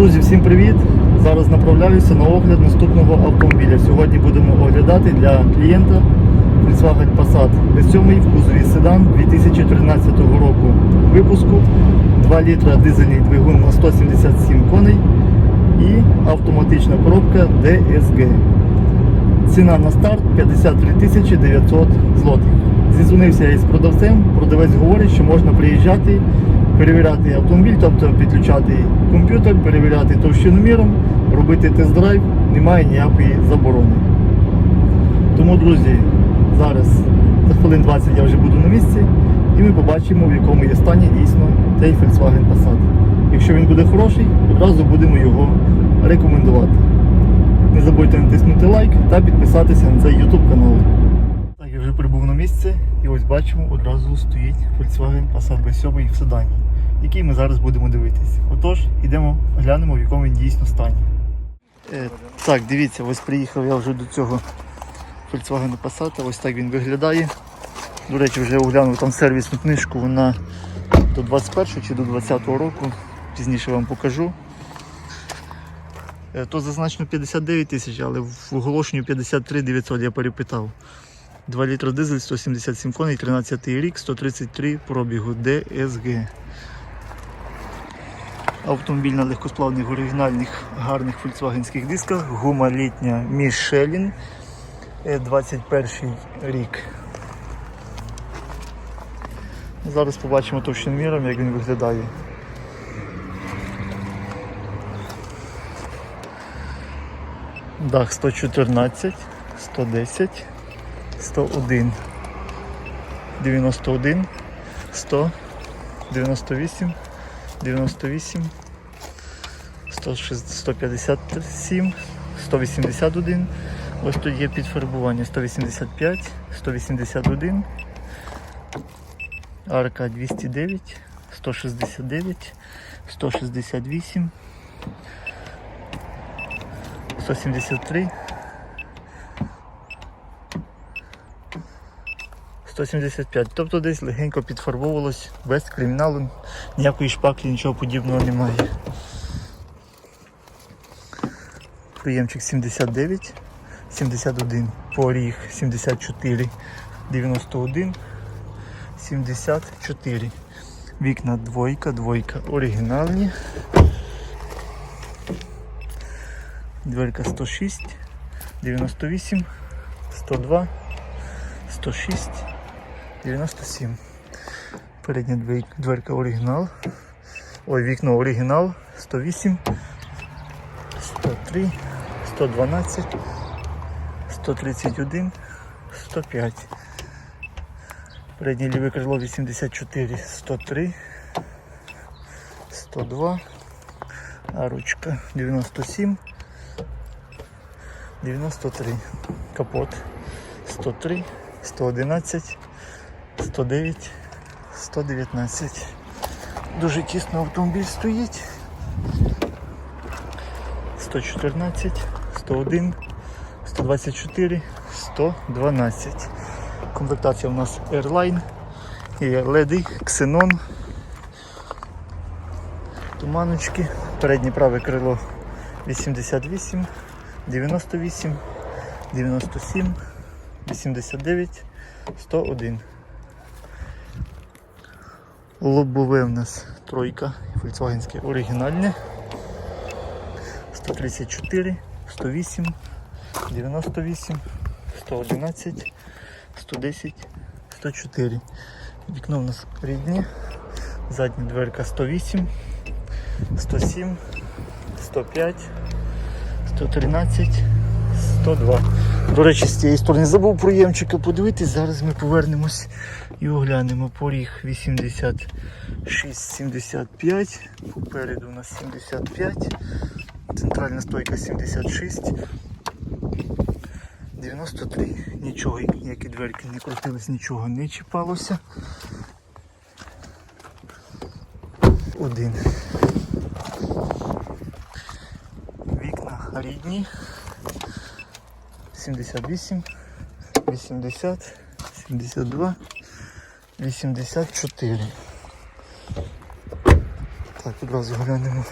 Друзі, всім привіт! Зараз направляюся на огляд наступного автомобіля. Сьогодні будемо оглядати для клієнта Volkswagen Passat B7 в кузові седан 2013 року випуску, 2 літра дизельний двигун на 177 коней і автоматична коробка DSG. Ціна на старт 53 тисячі 900 злотих. Зізвонився я із продавцем. Продавець говорить, що можна приїжджати, перевіряти автомобіль, тобто підключати комп'ютер, перевіряти товщину міром, робити тест-драйв, немає ніякої заборони. Тому, друзі, зараз за хвилин 20 я вже буду на місці і ми побачимо, в якому є стані дійсно цей Volkswagen Passat. Якщо він буде хороший, одразу будемо його рекомендувати. Не забудьте натиснути лайк та підписатися на цей YouTube канал. Так, я вже прибув на місце і ось бачимо, одразу стоїть Volkswagen Passat B7 в седані, який ми зараз будемо дивитись. Отож, йдемо глянемо, в якому він дійсно стані. Е, так, дивіться, ось приїхав я вже до цього Volkswagen Passat, ось так він виглядає. До речі, вже оглянув там сервісну книжку, вона до 21 чи до 20 року. Пізніше вам покажу. Е, То зазначено 59 тисяч, але в оголошенні 53 900 я перепитав. 2 літра дизель, 177 коней, 13 рік, 133 пробігу DSG. Автомобіль на легкосплавних оригінальних гарних фольксвагенських дисках. Гума літня. Е, 21 рік. Зараз побачимо товщиноміром, як він виглядає. Дах 114, 110, 101, 91, 100, 98, 98, 106, 157, 181. Ось тут є підфарбування 185, 181, арка 209, 169, 168. 173. 175. Тобто десь легенько підфарбовувалось без криміналу, ніякої шпаклі, нічого подібного немає. Приємчик 79, 71, поріг 74, 91, 74. Вікна двойка, двойка оригінальні. Дверка 106, 98, 102, 106, 97. Передня дверка оригінал. Ой, вікно оригінал 108, 103, 112, 131, 105. Переднє ліве крило 84, 103, 102, а ручка 97. 93. Капот 103, 111, 109, 119. Дуже тісно автомобіль стоїть. 114, 101, 124, 112. Комплектація у нас Airline, є LED, Xenon, туманочки, переднє праве крило 88. 98, 97, 89, 101. Лобове в нас тройка, Volkswagenське оригінальне. 134, 108, 98, 111, 110, 104. Вікно у нас рідні. Задня дверка 108, 107, 105. 113, 102. До речі, з цієї сторони забув проємчика подивитись. Зараз ми повернемось і оглянемо поріг 86, 75. Попереду у нас 75. Центральна стойка 76. 93. Нічого, ніякі дверки не крутились, нічого не чіпалося. Один. Вікна рідні. 78, 80, 72, 84. Так, одразу глянемо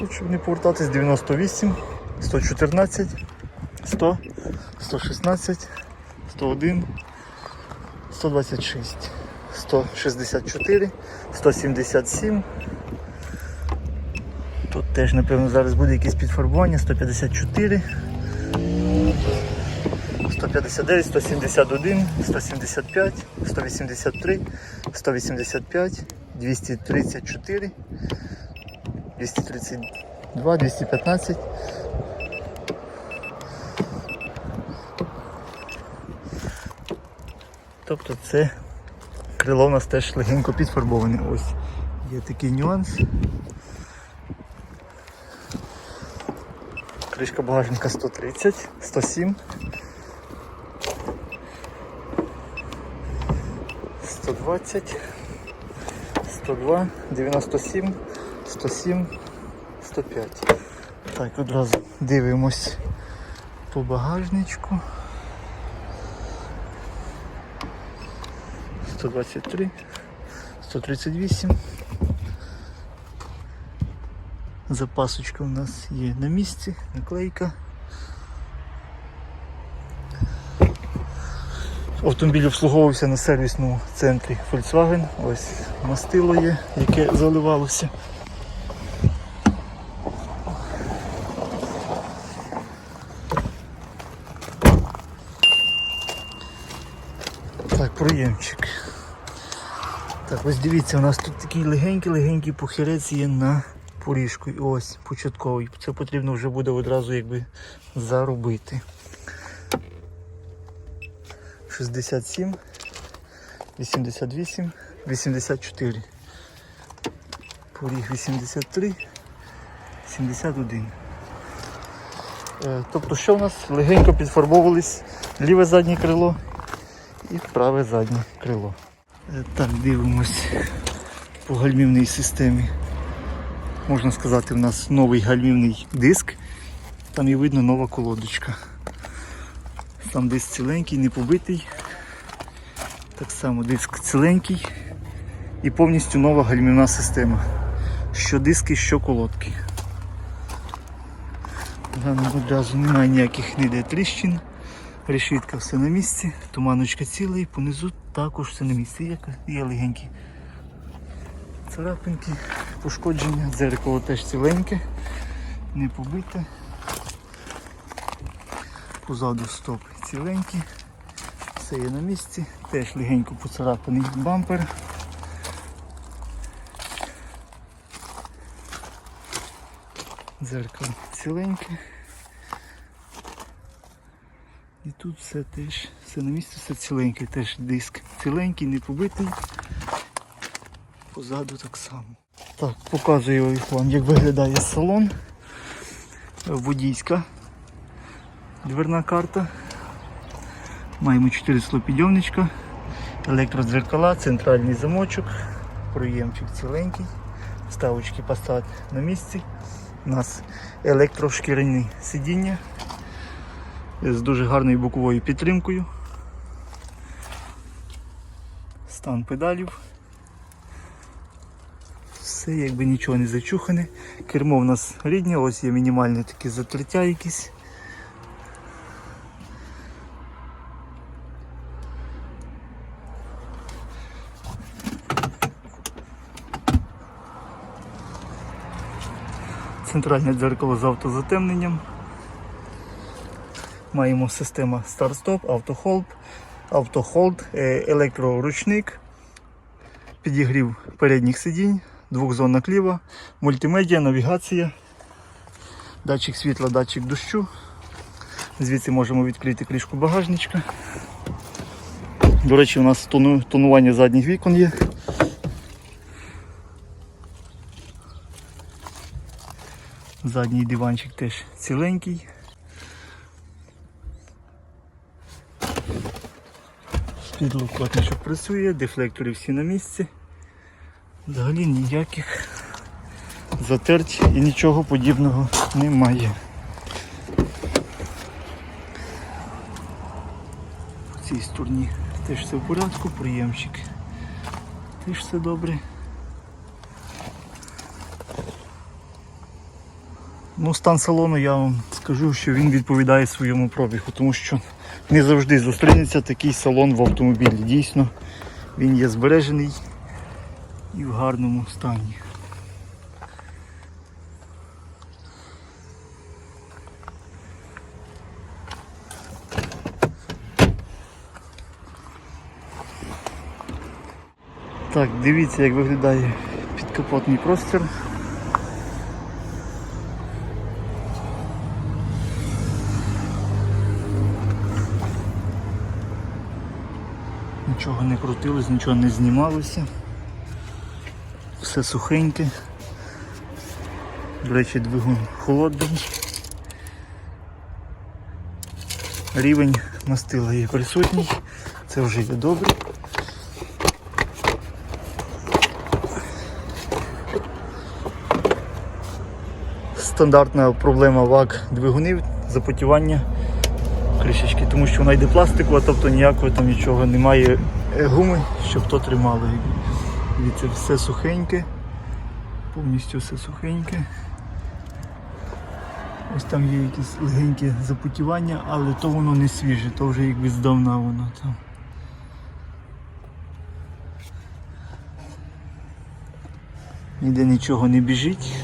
Тут, щоб не повертатись, 98, 114, 100, 116, 101, 126, 164, 177. Тут теж, напевно, зараз буде якесь підфарбування, 154. 159, 171, 175, 183, 185, 234, 232, 215. Тобто це крило у нас теж легенько підфарбоване. Ось є такий нюанс. Кришка багажника 130, 107. 120, 102, 97, 107, 105. Так, одразу дивимось по багажничку. 123, 138. Запасочка у нас є на місці, наклейка. Автомобіль обслуговувався на сервісному центрі Volkswagen. Ось мастило є, яке заливалося. Так, проємчик. Так, ось дивіться, у нас тут такий легенький-легенький похирець є на поріжку. І Ось початковий. Це потрібно вже буде одразу якби заробити. 67, 88, 84. Поріг 83, 71. Е, Тобто, що в нас легенько підфарбовувались ліве заднє крило і праве заднє крило. Е, Так, дивимось по гальмівній системі. Можна сказати, в нас новий гальмівний диск. Там і видно нова колодочка. Сам диск ціленький, не побитий. Так само диск ціленький і повністю нова гальмівна система. Що диски, що колодки. Там одразу немає ніяких ніде тріщин. Решітка все на місці, туманочка ціла і понизу також все на місці. Є легенькі царапинки, пошкодження, дзеркало теж ціленьке, не побите. Позаду стопи ціленькі, все є на місці, теж легенько поцарапаний бампер. Дзеркало ціленьке. І тут все теж, все на місці, все ціленьке, теж диск ціленький, не побитий. Позаду так само. Так, показую вам, як виглядає салон. Водійська дверна карта. Маємо 4 склопідйомничка, електродзеркала, центральний замочок, проємчик ціленький, вставочки Passat на місці. У нас електрошкіряні сидіння з дуже гарною боковою підтримкою. Стан педалів. Все якби нічого не зачухане. Кермо в нас рідне, ось є мінімальне таке затриття якісь. Центральне дзеркало з автозатемненням. Маємо система старт-стоп, автохолд, автохолд, е, електроручник, підігрів передніх сидінь, двохзонна кліва, мультимедіа, навігація, датчик світла, датчик дощу. Звідси можемо відкрити кришку багажничка. До речі, у нас тону- тонування задніх вікон є. Задній диванчик теж ціленький. Підлокотничок працює, дефлектори всі на місці. Взагалі ніяких затерть і нічого подібного немає. В цій стороні теж все в порядку, приємчик. Теж все добре. Ну, стан салону я вам скажу, що він відповідає своєму пробігу, тому що не завжди зустрінеться такий салон в автомобілі. Дійсно, він є збережений і в гарному стані. Так, дивіться, як виглядає підкапотний простір. Нічого не крутилось, нічого не знімалося. Все сухеньке. До речі, двигун холодний. Рівень мастила є присутній. Це вже є добре. Стандартна проблема ВАК двигунів запотівання кришечки, тому що вона йде пластикова, тобто ніякого там нічого немає е, гуми, щоб то тримало. Дивіться, все сухеньке, повністю все сухеньке. Ось там є якісь легенькі запотівання, але то воно не свіже, то вже якби здавна воно там. Ніде нічого не біжить.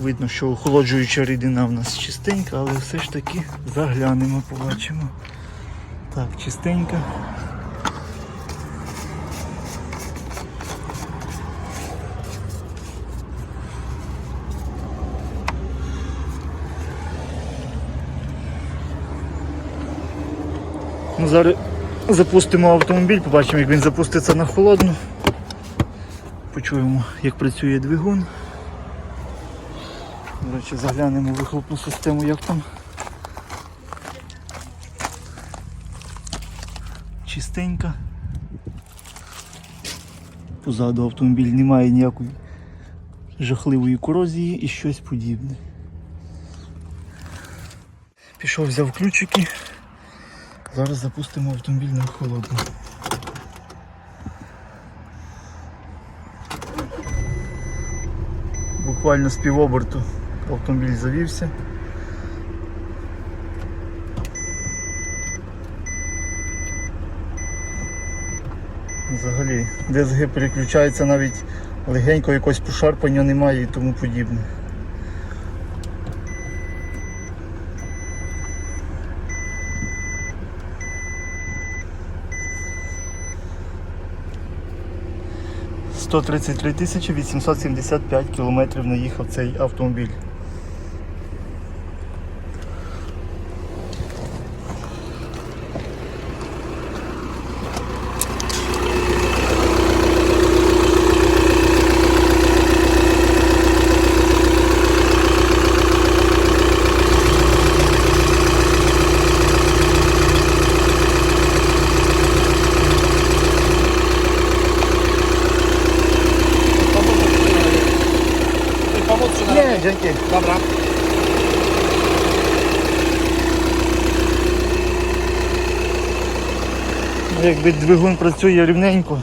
Видно, що охолоджуюча рідина в нас чистенька, але все ж таки заглянемо, побачимо. Так, чистенька. Ну, зараз запустимо автомобіль, побачимо, як він запуститься на холодну. Почуємо, як працює двигун. До речі, заглянемо в вихлопну систему, як там. Чистенька. Позаду автомобіль немає ніякої жахливої корозії і щось подібне. Пішов, взяв ключики. Зараз запустимо автомобіль на холодну. Буквально з півоберту автомобіль завівся. Взагалі, ДСГ переключається навіть легенько, якогось пошарпання немає і тому подібне. Сто тридцять три тисячі 875 кілометрів наїхав цей автомобіль. Razie? dzięki. Dobra. Якби двигун працює рівненько.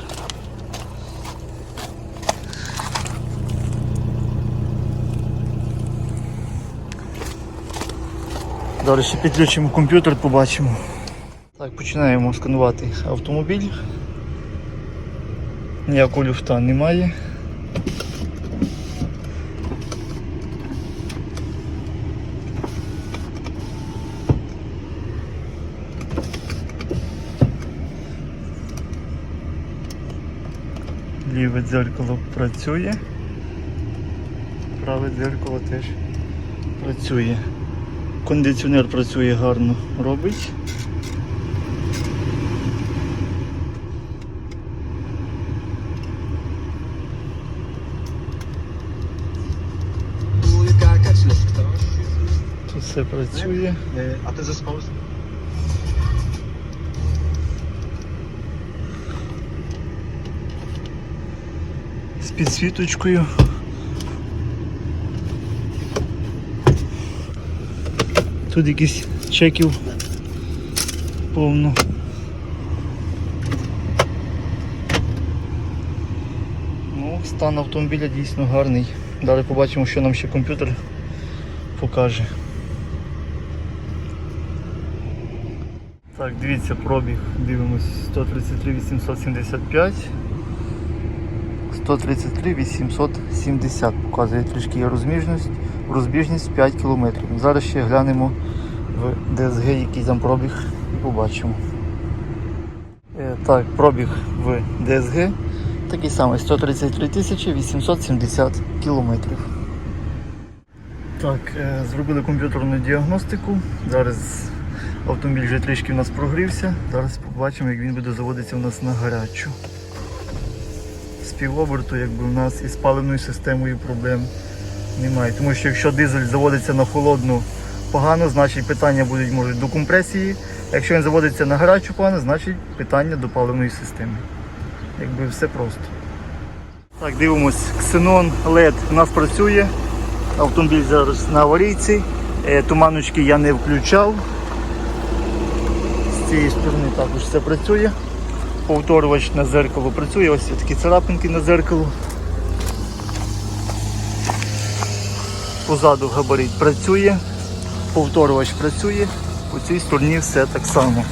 Зараз ще підключимо комп'ютер, побачимо. Так, починаємо сканувати автомобіль. Ніякого люфта немає. Ліве дзеркало працює. Праве дзеркало теж працює. Кондиціонер працює гарно, робить. Тут все працює. A te zespoły? Підсвіточкою. Тут якісь чеків повно. Ну, стан автомобіля дійсно гарний. Далі побачимо, що нам ще комп'ютер покаже. Так, дивіться, пробіг. Дивимось 133 875. 133 870 показує трішки є розміжність, розбіжність 5 км. Зараз ще глянемо в ДСГ, який там пробіг, і побачимо. Е, Так, пробіг в ДСГ такий самий 133 870 кілометрів. Так, е, зробили комп'ютерну діагностику. Зараз автомобіль вже трішки в нас прогрівся. Зараз побачимо, як він буде заводитися у нас на гарячу. З півоберту, якби у нас із паливною системою проблем немає. Тому що якщо дизель заводиться на холодну погано, значить питання будуть можуть до компресії. Якщо він заводиться на гарячу погано, значить питання до паливної системи. Якби все просто. Так, дивимось, Xenon LED у нас працює. Автомобіль зараз на аварійці. Е, Туманочки я не включав. З цієї сторони також все працює. Повторювач на зеркало працює, ось такі царапинки на зеркало. Позаду габарит працює, повторювач працює, по цій стороні все так само.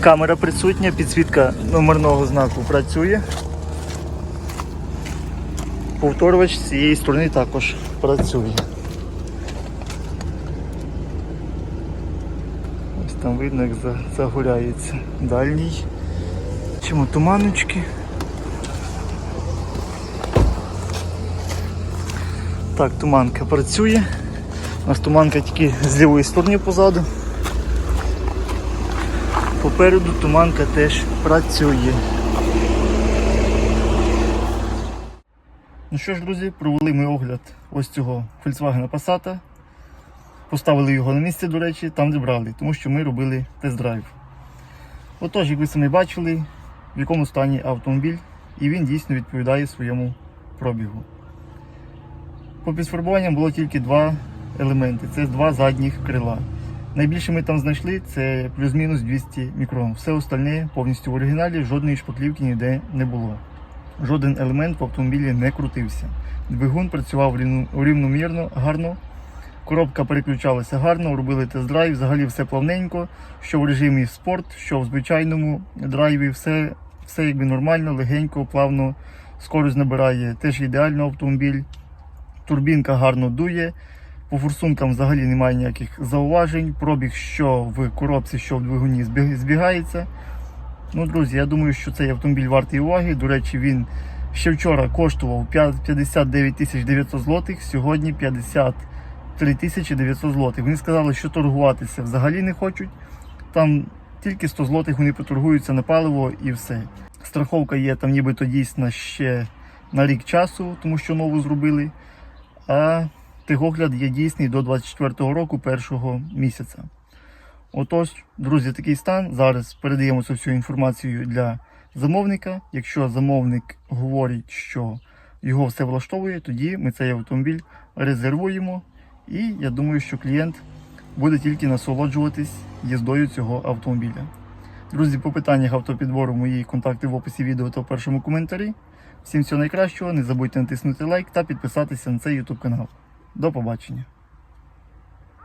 Камера присутня, підсвітка номерного знаку працює. Повторювач з цієї сторони також працює. Ось там видно, як за- загоряється дальній. Чому туманочки? Так, туманка працює. У нас туманка тільки з лівої сторони позаду. Попереду туманка теж працює. Ну що ж, друзі, провели ми огляд ось цього Volkswagen Passat. Поставили його на місце, до речі, там де брали, тому що ми робили тест-драйв. Отож, як ви самі бачили, в якому стані автомобіль, і він дійсно відповідає своєму пробігу. По підфарбуванням було тільки два елементи це два задніх крила. Найбільше ми там знайшли це плюс-мінус 200 мікрон. Все остальне повністю в оригіналі, жодної шпаклівки ніде не було. Жоден елемент в автомобілі не крутився. Двигун працював рівномірно, гарно. Коробка переключалася гарно, робили тест-драйв, взагалі все плавненько, що в режимі спорт, що в звичайному драйві, все, все якби нормально, легенько, плавно, скорость набирає теж ідеально автомобіль. Турбінка гарно дує. По форсункам взагалі немає ніяких зауважень. Пробіг, що в коробці, що в двигуні збігається. Ну, друзі, я думаю, що цей автомобіль вартий уваги. До речі, він ще вчора коштував 59 тисяч 900 злотих, сьогодні 53 тисячі 900 злотих. Вони сказали, що торгуватися взагалі не хочуть. Там тільки 100 злотих вони поторгуються на паливо і все. Страховка є там нібито дійсна ще на рік часу, тому що нову зробили. А техогляд є дійсний до 24 року, першого місяця. Отож, друзі, такий стан. Зараз передаємо всю інформацію для замовника. Якщо замовник говорить, що його все влаштовує, тоді ми цей автомобіль резервуємо. І я думаю, що клієнт буде тільки насолоджуватись їздою цього автомобіля. Друзі, по питаннях автопідбору мої контакти в описі відео та в першому коментарі. Всім всього найкращого, не забудьте натиснути лайк та підписатися на цей YouTube канал. До побачення!